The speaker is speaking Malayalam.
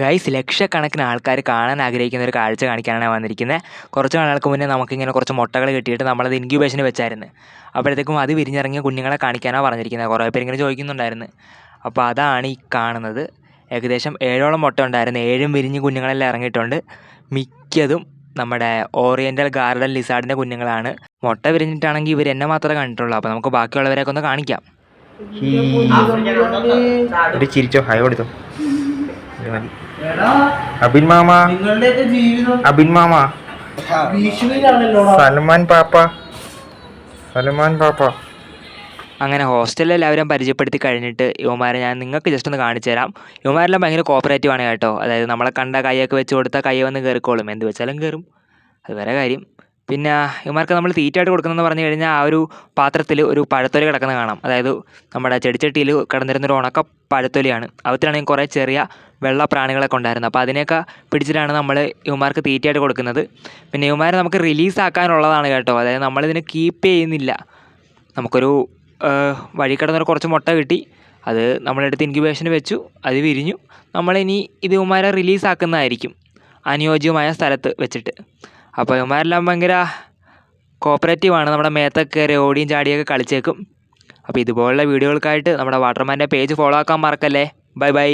ഗൈസ് ലക്ഷക്കണക്കിന് ആൾക്കാർ കാണാൻ ആഗ്രഹിക്കുന്ന ഒരു കാഴ്ച കാണിക്കാനാണ് വന്നിരിക്കുന്നത് കുറച്ച് നാളുകൾക്ക് മുന്നേ നമുക്കിങ്ങനെ കുറച്ച് മുട്ടകൾ കിട്ടിയിട്ട് നമ്മളത് ഇൻക്യുബേഷന് വെച്ചായിരുന്നു. അപ്പോഴത്തേക്കും അത് വിരിഞ്ഞിറങ്ങിയ കുഞ്ഞുങ്ങളെ കാണിക്കാനാണ് പറഞ്ഞിരിക്കുന്നത് കുറേ പേര് ഇങ്ങനെ ചോദിക്കുന്നുണ്ടായിരുന്നു. അപ്പോൾ അതാണ് ഈ കാണുന്നത്. ഏകദേശം ഏഴോളം മുട്ട ഉണ്ടായിരുന്നു. ഏഴും വിരിഞ്ഞ് കുഞ്ഞുങ്ങളെല്ലാം ഇറങ്ങിയിട്ടുണ്ട്. മിക്കതും നമ്മുടെ ഓറിയന്റൽ ഗാർഡൻ ലിസാർഡിന്റെ കുഞ്ഞുങ്ങളാണ്. മുട്ട വിരിഞ്ഞിട്ടാണെങ്കിൽ ഇവർ എന്നെ മാത്രമേ കണ്ടിട്ടുള്ളൂ. അപ്പോൾ നമുക്ക് ബാക്കിയുള്ളവരെയൊക്കെ ഒന്ന് കാണിക്കാം. ചിരിച്ചോ? ഹായ് കൊടുത്തോ. അബിൻ മാമ. അബിൻ മാമ. സൽമാൻ പാപ്പ. സൽമാൻ പാപ്പ. അങ്ങനെ ഹോസ്റ്റലിൽ എല്ലാവരും പരിചയപ്പെടുത്തി കഴിഞ്ഞിട്ട് യുവമാരെ ഞാൻ നിങ്ങൾക്ക് ജസ്റ്റ് ഒന്ന് കാണിച്ചു തരാം. യുവമാരെല്ലാം ഭയങ്കര കോപ്പറേറ്റീവ് ആണ് കേട്ടോ. അതായത് നമ്മളെ കണ്ട കൈയൊക്കെ വെച്ച് കൊടുത്താൽ കൈ വന്ന് കയറിക്കോളും എന്ത് വെച്ചാലും കയറും അത് വേറെ കാര്യം. പിന്നെ ഇവന്മാർക്ക് നമ്മൾ തീറ്റായിട്ട് കൊടുക്കുന്നതെന്ന് പറഞ്ഞു കഴിഞ്ഞാൽ ആ ഒരു പാത്രത്തിൽ ഒരു പഴത്തൊലി കിടക്കുന്നത് കാണാം. അതായത് നമ്മുടെ ചെടിച്ചട്ടിയിൽ കിടന്നിരുന്നൊരു ഉണക്ക പഴത്തൊലിയാണ്. അവത്തിലാണെങ്കിൽ കുറേ ചെറിയ വെള്ള പ്രാണികളൊക്കെ ഉണ്ടായിരുന്നു അപ്പോൾ അതിനെയൊക്കെ പിടിച്ചിട്ടാണ് നമ്മൾ ഇവന്മാർക്ക് തീറ്റയായിട്ട് കൊടുക്കുന്നത്. പിന്നെ ഇവന്മാരെ നമുക്ക് റിലീസ് ആക്കാനുള്ളതാണ് കേട്ടോ. അതായത് നമ്മളിതിനെ കീപ്പ് ചെയ്യുന്നില്ല. നമുക്കൊരു വഴി കിടന്നൊരു കുറച്ച് മുട്ട കിട്ടി. അത് നമ്മളെടുത്ത് ഇൻക്യുബേഷന് വെച്ചു. അത് വിരിഞ്ഞു. നമ്മളിനി ഇത് ഇവന്മാരെ റിലീസാക്കുന്നതായിരിക്കും അനുയോജ്യമായ സ്ഥലത്ത് വെച്ചിട്ട്. അപ്പോൾ ഇവന്മാരെല്ലാം ഭയങ്കര കോപ്പറേറ്റീവാണ് നമ്മുടെ മേത്തൊക്കെ കയറി ഓടിയും ചാടിയൊക്കെ കളിച്ചേക്കും. അപ്പോൾ ഇതുപോലുള്ള വീഡിയോകൾക്കായിട്ട് നമ്മുടെ വാട്ടർമാന്റെ പേജ് ഫോളോ ആക്കാൻ മറക്കല്ലേ. Bye bye